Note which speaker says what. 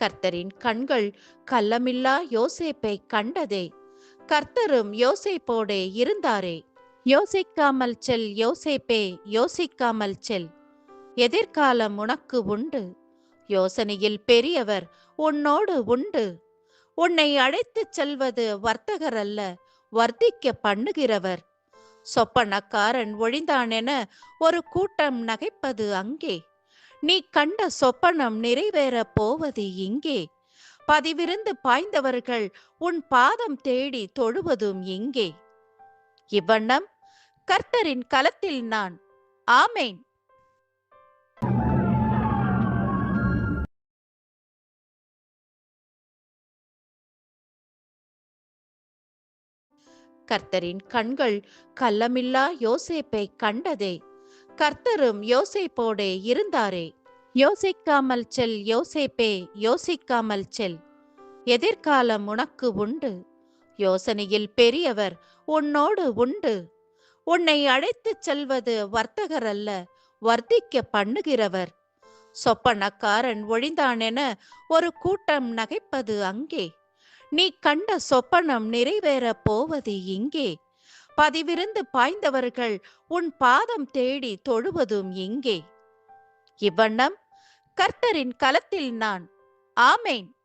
Speaker 1: கர்த்தரின் கண்கள் கள்ளமில்லா யோசேப்பை கண்டதே. கர்த்தரும் யோசேப்போடே இருந்தாரே. யோசிக்காமல் செல் யோசேப்பே யோசிக்காமல் செல். எதிர்காலம் உனக்கு உண்டு. யோசனையில் பெரியவர் உன்னோடு உண்டு. உன்னை அழைத்துச் செல்வது வர்த்தகர் அல்ல வர்த்திக்க பண்ணுகிறவர். சொப்பனக்காரன் ஒழிந்தானென ஒரு கூட்டம் நகைப்பது அங்கே. நீ கண்ட சொப்பனம் நிறைவேறப் போவது இங்கே. பதிவிருந்து பாய்ந்தவர்கள் உன் பாதம் தேடி தொழுவதும் இங்கே. இவ்வண்ணம் கர்த்தரின் கலத்தில் நான். ஆமேன். கர்த்தரின் கண்கள் கள்ளமில்லா யோசேப்பை கண்டதே. கர்த்தரும் யோசேப்போடே இருந்தாரே. யோசிக்காமல் செல் யோசேப்பே யோசிக்காமல் செல். எதிர்காலம் உனக்கு உண்டு. யோசனையில் பெரியவர் உன்னோடு உண்டு. உன்னை அழைத்துச் செல்வது வர்த்தகர் அல்ல வர்த்திக்க பண்ணுகிறவர். சொப்பனக்காரன் ஒழிந்தானென ஒரு கூட்டம் நகைப்பது அங்கே. நீ கண்ட சொப்பனம் நிறைவேறப் போவது இங்கே. பதிவிருந்து பாய்ந்தவர்கள் உன் பாதம் தேடி தொழுவதும் எங்கே இவ்வண்ணம் கர்த்தரின் களத்தில் நான். ஆமேன்.